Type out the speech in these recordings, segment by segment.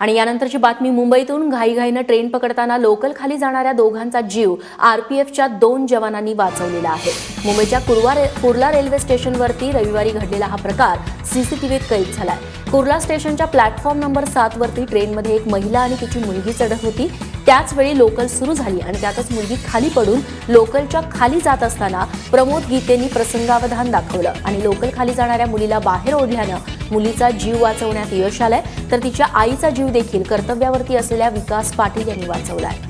आणि यानंतरची बातमी मुंबईतून घाईघाईनं ट्रेन पकडताना लोकल खाली जाणाऱ्या दोघांचा जीव आरपीएफच्या दोन जवानांनी वाचवलेला आहे. मुंबईच्या कुर्वा रे- कुर्ला रेल्वे स्टेशनवरती रविवारी घडलेला हा प्रकार सीसीटीव्हीत कैद झालाय. कुर्ला स्टेशनच्या प्लॅटफॉर्म नंबर सातवरती ट्रेनमध्ये एक महिला आणि तिची मुलगी चढत होती. त्याच वेळी लोकल सुरू झाली आणि त्यातच मुलगी खाली पडून लोकलच्या खाली जात असताना प्रमोद गीतेंनी प्रसंगावधान दाखवलं. आणि लोकल खाली जाणाऱ्या मुलीला बाहेर ओढल्यानं मुलीचा जीव वाचवण्यात यश आलंय तर तिच्या आईचा जीव देखील कर्तव्यावरती असलेल्या विकास पाटील यांनी वाचवलाय.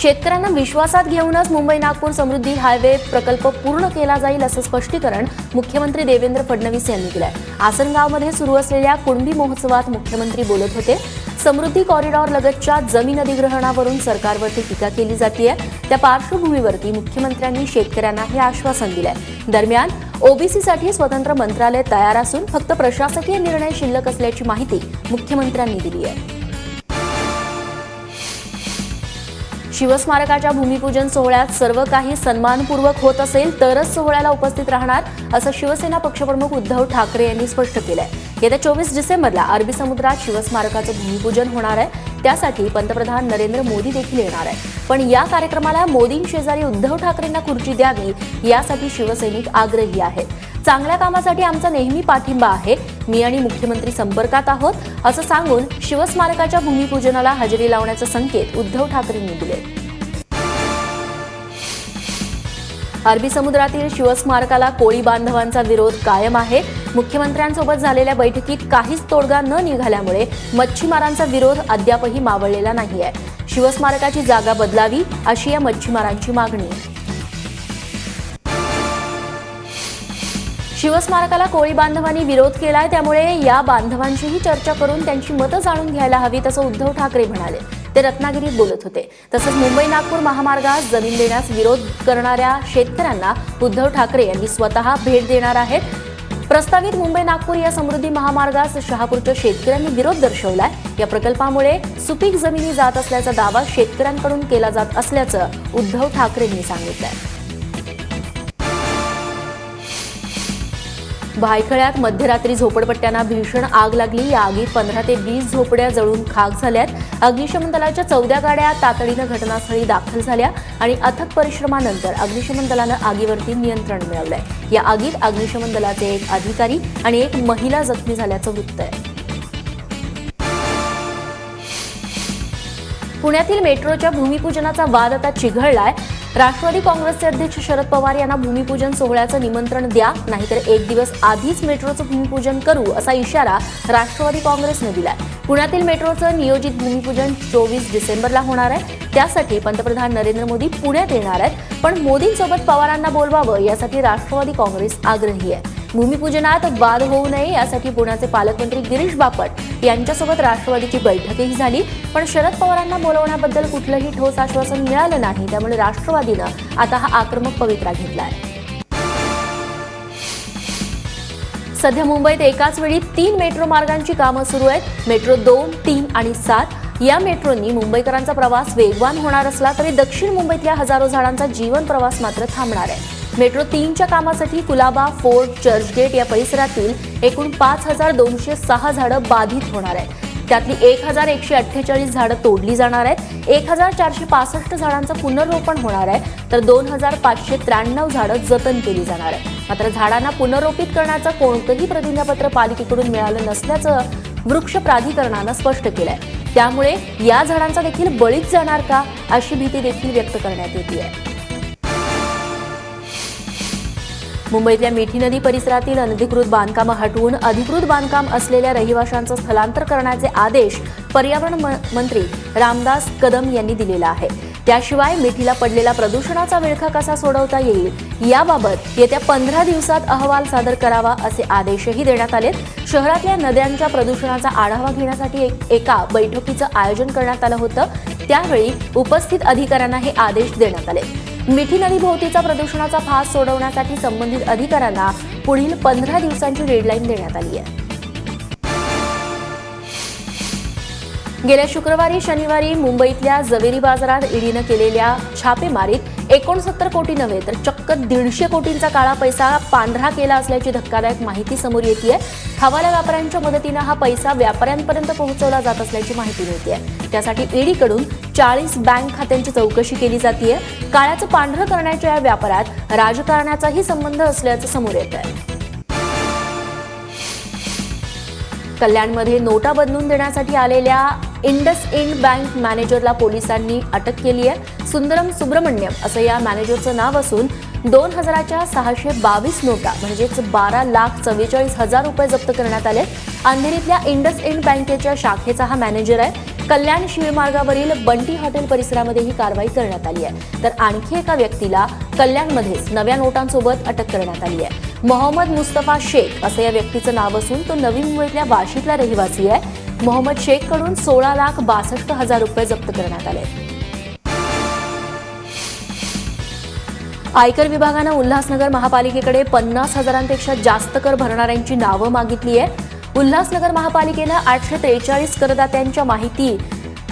शेतकऱ्यांना विश्वासात घेऊनच मुंबई नागपूर समृद्धी हायवे प्रकल्प पूर्ण केला जाईल असं स्पष्टीकरण मुख्यमंत्री देवेंद्र फडणवीस यांनी दिलंय. आसनगावमध्ये सुरू असलेल्या कुणबी महोत्सवात मुख्यमंत्री बोलत होते. समृद्धी कॉरिडॉर लगतच्या जमीन अधिग्रहणावरून सरकारवरती टीका केली जाते त्या पार्श्वभूमीवरती मुख्यमंत्र्यांनी शेतकऱ्यांना हे आश्वासन दिलंय. दरम्यान ओबीसीसाठी स्वतंत्र मंत्रालय तयार असून फक्त प्रशासकीय निर्णय शिल्लक असल्याची माहिती मुख्यमंत्र्यांनी दिली आहे शिवस्मारकाच्या भूमिपूजन सोहळ्यात सर्व काही सन्मानपूर्वक होत असेल तरच सोहळ्याला उपस्थित राहणार असं शिवसेना पक्षप्रमुख उद्धव ठाकरे यांनी स्पष्ट केलंय. येत्या चोवीस डिसेंबरला अरबी समुद्रात शिवस्मारकाचं भूमिपूजन होणार आहे. त्यासाठी पंतप्रधान नरेंद्र मोदी देखील येणार आहे पण या कार्यक्रमाला मोदींशेजारी उद्धव ठाकरेंना खुर्ची द्यावी यासाठी शिवसैनिक आग्रही आहेत. चांगल्या कामासाठी आमचा नेहमी पाठिंबा आहे. मी आणि मुख्यमंत्री संपर्कात आहोत असं सांगून शिवस्मारकाच्या भूमिपूजनाला हजेरी लावण्याचे संकेत उद्धव ठाकरेंनी दिले. अरबी समुद्रातील शिवस्मारकाला कोळी बांधवांचा विरोध कायम आहे. मुख्यमंत्र्यांसोबत झालेल्या बैठकीत काहीच तोडगा न निघाल्यामुळे मच्छीमारांचा विरोध अद्यापही मावळलेला नाहीये. शिवस्मारकाची जागा बदलावी अशी या मच्छीमारांची मागणी. शिवस्मारकाला कोळी बांधवांनी विरोध केलाय त्यामुळे या बांधवांशीही चर्चा करून त्यांची मतं जाणून घ्यायला हवीत असं उद्धव ठाकरे म्हणाले. ते रत्नागिरीत बोलत होते. तसंच मुंबई नागपूर महामार्गास जमीन देण्यास विरोध करणाऱ्या शेतकऱ्यांना उद्धव ठाकरे यांनी स्वतः भेट देणार आहेत. प्रस्तावित मुंबई नागपूर या समृद्धी महामार्गास शहापूरच्या शेतकऱ्यांनी विरोध दर्शवलाय. या प्रकल्पामुळे सुपीक जमिनी जात असल्याचा दावा शेतकऱ्यांकडून केला जात असल्याचं उद्धव ठाकरेंनी सांगितलंय. भायखळ्यात मध्यरात्री झोपडपट्ट्यांना भीषण आग लागली. या आगीत पंधरा ते वीस झोपड्या जळून खाक झाल्यात. अग्निशमन दलाच्या चौदा गाड्या तातडीनं घटनास्थळी दाखल झाल्या आणि अथक परिश्रमानंतर अग्निशमन दलानं आगीवरती नियंत्रण मिळवलंय. या आगीत अग्निशमन दलाचे एक अधिकारी आणि एक महिला जखमी झाल्याचं वृत्त आहे. पुण्यातील मेट्रोच्या भूमिपूजनाचा वाद आता चिघळलाय. राष्ट्रवादी काँग्रेसचे अध्यक्ष शरद पवार यांना भूमिपूजन सोहळ्याचं निमंत्रण द्या नाहीतर एक दिवस आधीच मेट्रोचं भूमिपूजन करू असा इशारा राष्ट्रवादी काँग्रेसनं दिलाय. पुण्यातील मेट्रोचं नियोजित भूमिपूजन चोवीस डिसेंबरला होणार आहे. त्यासाठी पंतप्रधान नरेंद्र मोदी पुण्यात येणार आहेत. पण मोदींसोबत पवारांना बोलवावं यासाठी राष्ट्रवादी काँग्रेस आग्रही आहे. भूमिपूजनात वाद होऊ नये यासाठी पुण्याचे पालकमंत्री गिरीश बापट यांच्यासोबत राष्ट्रवादीची बैठकही झाली. पण शरद पवारांना बोलवण्याबद्दल कुठलंही ठोस आश्वासन मिळालं नाही. त्यामुळे राष्ट्रवादीनं आता हा आक्रमक पवित्रा घेतलाय. सध्या मुंबईत एकाच वेळी तीन मेट्रो मार्गांची कामं सुरू आहेत. मेट्रो दोन तीन आणि सात. या मेट्रोनी मुंबईकरांचा प्रवास वेगवान होणार असला तरी दक्षिण मुंबईतल्या हजारो झाडांचा जीवन प्रवास मात्र थांबणार आहे. मेट्रो तीनच्या कामासाठी कुलाबा फोर्ट चर्चगेट या परिसरातील एकूण पाच हजार दोनशे सहा झाडं बाधित होणार आहेत. त्यातली एक हजार एकशे अठ्ठेचाळीस झाडं तोडली जाणार आहेत. एक हजार चारशे पासष्ट झाडांचं पुनर्रोपण होणार आहे. तर दोन हजार पाचशे त्र्याण्णव झाडं जतन केली जाणार आहे मात्र झाडांना पुनर्रोपित करण्याचं कोणतंही प्रतिज्ञापत्र पालिकेकडून मिळालं नसल्याचं वृक्ष प्राधिकरणानं स्पष्ट केलंय. त्यामुळे या झाडांचा देखील बळीच जाणार का अशी भीती देखील व्यक्त करण्यात येते आहे मुंबईतल्या मिठी नदी परिसरातील अनधिकृत बांधकामं हटवून अधिकृत बांधकाम असलेल्या रहिवाशांचं स्थलांतर करण्याचे आदेश पर्यावरण म- मंत्री रामदास कदम यांनी दिलेला आहे. त्याशिवाय मिठीला पडलेला प्रदूषणाचा विळखा कसा सोडवता येईल? याबाबत येत्या पंधरा दिवसात अहवाल सादर करावा असे आदेशही देण्यात आले शहरातल्या नद्यांच्या प्रदूषणाचा आढावा घेण्यासाठी एक- एका बैठकीचं आयोजन करण्यात आलं होतं. त्यावेळी उपस्थित अधिकाऱ्यांना हे आदेश देण्यात आले. मिठी नदी भोवतीचा प्रदूषणाचा फास सोडवण्यासाठी संबंधित अधिकाऱ्यांना पुढील पंधरा दिवसांची डेडलाईन देण्यात आली आहे. गेल्या शुक्रवारी शनिवारी मुंबईतल्या जवेरी बाजारात ईडीनं केलेल्या छापेमारीत एकोणसत्तर कोटी नव्हे तर चक्क दीडशे कोटींचा काळा पैसा पांढरा केला असल्याची धक्कादायक माहिती समोर येते हवाला व्यापाऱ्यांच्या मदतीनं हा पैसा व्यापाऱ्यांपर्यंत पोहोचवला जात असल्याची माहिती मिळते त्यासाठी ईडीकडून चाळीस बँक खात्यांची चौकशी केली जाते काळ्याचं पांढरं करण्याच्या या व्यापारात राजकारणाचाही संबंध असल्याचं समोर येत आहे कल्याणमध्ये नोटा बदलून देण्यासाठी आलेल्या इंडस इंड बँक मॅनेजरला पोलिसांनी अटक केली आहे. सुंदरम सुब्रमण्यम असं या मॅनेजरचं नाव असून दोन हजाराच्या सहाशे बावीस नोटा म्हणजेच बारा लाख चव्वेचाळीस हजार रुपये जप्त करण्यात आले. अंधेरीतल्या इंडस इंड बँकेच्या शाखेचा हा मॅनेजर आहे. कल्याण शिवमार्गावरील बंटी हॉटेल परिसरामध्ये ही कारवाई करण्यात आली आहे. तर आणखी एका व्यक्तीला कल्याणमध्येच नव्या नोटांसोबत अटक करण्यात आली आहे. मोहम्मद मुस्तफा शेख असं या व्यक्तीचं नाव असून तो नवी मुंबईतल्या वाशीतला रहिवासी आहे. मोहम्मद शेखकडून सोळा लाख बासष्ट हजार रुपये जप्त करण्यात आले. आयकर विभागानं उल्हासनगर महापालिकेकडे पन्नास हजारांपेक्षा जास्त कर भरणाऱ्यांची नावं मागितली आहे उल्हासनगर महापालिकेनं आठशे त्रेचाळीस करदात्यांच्या माहिती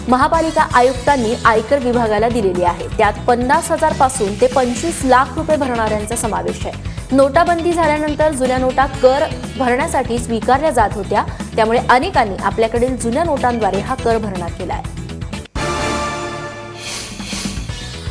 महापालिका आयुक्तांनी आयकर विभागाला दिलेली आहे. त्यात पन्नास हजारपासून ते पंचवीस लाख रुपये भरणाऱ्यांचा समावेश आहे. नोटाबंदी झाल्यानंतर जुन्या नोटा कर भरण्यासाठी स्वीकारल्या जात होत्या. त्यामुळे अनेकांनी आपल्याकडील जुन्या नोटांद्वारे हा कर भरणा केला आहे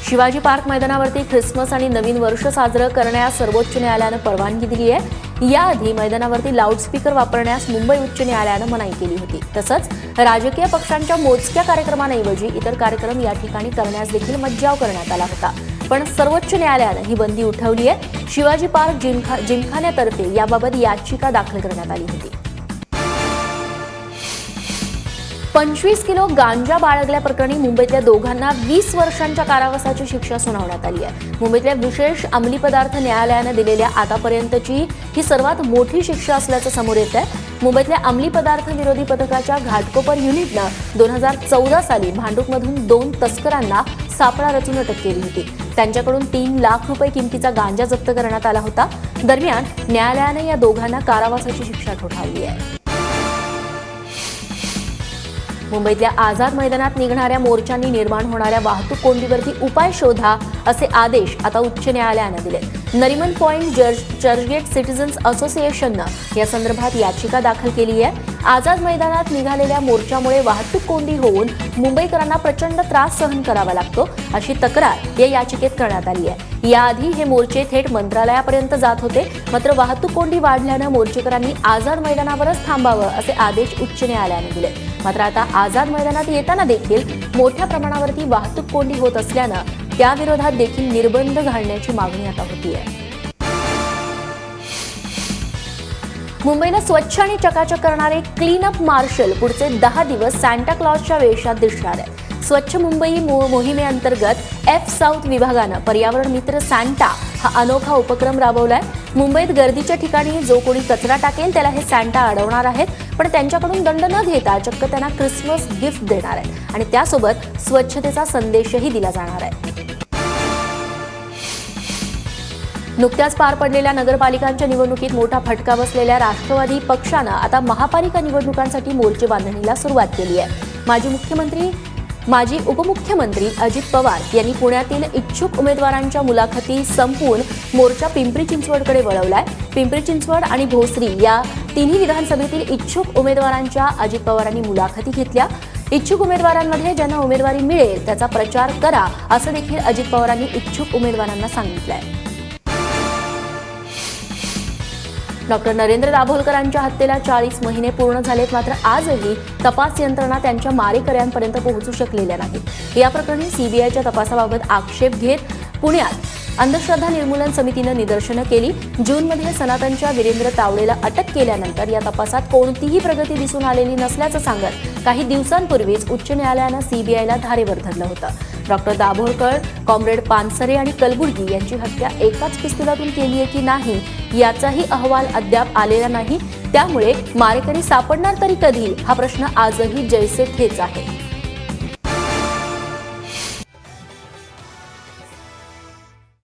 शिवाजी पार्क मैदानावरती ख्रिसमस आणि नवीन वर्ष साजरं करण्यास सर्वोच्च न्यायालयानं परवानगी दिली आहे. याआधी मैदानावरती लाऊडस्पीकर वापरण्यास मुंबई उच्च न्यायालयानं मनाई केली होती. तसंच राजकीय पक्षांच्या मोजक्या कार्यक्रमांऐवजी इतर कार्यक्रम या ठिकाणी करण्यास देखील मज्जाव करण्यात आला होता. पण सर्वोच्च न्यायालयानं ही बंदी उठवली आहे. शिवाजी पार्क जिमखा जिमखान्यातर्फे याबाबत याचिका दाखल करण्यात आली होती. पंचवीस किलो गांजा बाळगल्याप्रकरणी मुंबईतल्या दोघांना वीस वर्षांच्या कारावासाची शिक्षा सुनावण्यात आली आहे. मुंबईतल्या विशेष अंमली पदार्थ न्यायालयानं दिलेल्या आतापर्यंतची ही सर्वात मोठी शिक्षा असल्याचं समोर येत आहे मुंबईतल्या अंमली पदार्थ विरोधी पथकाच्या घाटकोपर युनिटनं दोन हजार चौदा साली भांडूपमधून दोन तस्करांना सापळा रचून अटक केली होती. त्यांच्याकडून तीन लाख रुपये किमतीचा गांजा जप्त करण्यात आला होता. दरम्यान न्यायालयानं या दोघांना कारावासाची शिक्षा ठोठावली आहे. मुंबईतल्या आझाद मैदानात निघणाऱ्या मोर्चांनी निर्माण होणाऱ्या वाहतूक कोंडीवरती उपाय शोधा असे आदेश आता उच्च न्यायालयानं दिले. नरिमन पॉइंट जर्ज चर्चगेट सिटीजन्स असोसिएशननं या संदर्भात याचिका दाखल केली आहे. आझाद मैदानात निघालेल्या मोर्चामुळे वाहतूक कोंडी होऊन मुंबईकरांना प्रचंड त्रास सहन करावा लागतो अशी तक्रार या याचिकेत करण्यात आली आहे. याआधी हे मोर्चे थेट मंत्रालयापर्यंत जात होते. मात्र वाहतूक कोंडी वाढल्यानं मोर्चेकरांनी आझाद मैदानावरच थांबावं असे आदेश उच्च न्यायालयाने दिले. मात्र आता आझाद मैदानात येताना देखील मोठ्या प्रमाणावरती वाहतूक कोंडी होत असल्यानं त्याविरोधात देखील निर्बंध घालण्याची मागणी आता होतीये. मुंबईला स्वच्छ आणि चकाचक करणारे क्लीन अप मार्शल पुढचे दहा दिवस सांता क्लॉजच्या वेशात दिसणार आहे. स्वच्छ मुंबई मो- मोहिमेअंतर्गत एफ साऊथ विभागानं पर्यावरण मित्र सँटा हा अनोखा उपक्रम राबवलाय. मुंबईत गर्दीच्या ठिकाणी जो कोणी कचरा टाकेल त्याला हे सँटा अडवणार आहेत. पण त्यांच्याकडून दंड न घेता चक्क त्यांना क्रिसमस गिफ्ट देणार आहेत. आणि त्यासोबत स्वच्छतेचा संदेशही दिला जाणार आहे. नुकत्याच पार पडलेल्या नगरपालिकांच्या निवडणुकीत मोठा फटका बसलेल्या राष्ट्रवादी पक्षानं आता महापालिका निवडणुकांसाठी मोर्चे बांधणीला सुरुवात केली आहे. माजी मुख्यमंत्री माजी उपमुख्यमंत्री अजित पवार यांनी पुण्यातील इच्छुक उमेदवारांच्या मुलाखती संपवून मोर्चा पिंपरी चिंचवडकडे वळवलाय. पिंपरी चिंचवड आणि भोसरी या तिन्ही विधानसभेतील इच्छुक उमेदवारांच्या अजित पवारांनी मुलाखती घेतल्या. इच्छुक उमेदवारांमध्ये ज्यांना उमेदवारी मिळेल त्याचा प्रचार करा असं देखील अजित पवारांनी इच्छुक उमेदवारांना सांगितलं आहे डॉक्टर नरेंद्र दाभोलकरांच्या हत्येला चाळीस महिने पूर्ण झालेत मात्र आजही तपास यंत्रणा त्यांच्या मारेकऱ्यांपर्यंत पोहोचू शकलेल्या नाहीत. या प्रकरणी सीबीआयच्या तपासाबाबत आक्षेप घेत पुण्यात अंधश्रद्धा निर्मूलन समितीनं निदर्शनं केली. जूनमध्ये सनातनच्या वीरेंद्र तावडेला अटक केल्यानंतर या तपासात कोणतीही प्रगती दिसून आलेली नसल्याचं सांगत काही दिवसांपूर्वीच उच्च न्यायालयानं सीबीआयला धारेवर धरलं होतं. डॉक्टर दाभोळकर कॉम्रेड पानसरे आणि कलबुर्गी यांची हत्या एकाच पिस्तुलातून केली आहे की नाही याचाही अहवाल अद्याप आलेला नाही. त्यामुळे मारेकरी सापडणार तरी कधी? हा प्रश्न आजही जैसे थेच आहे.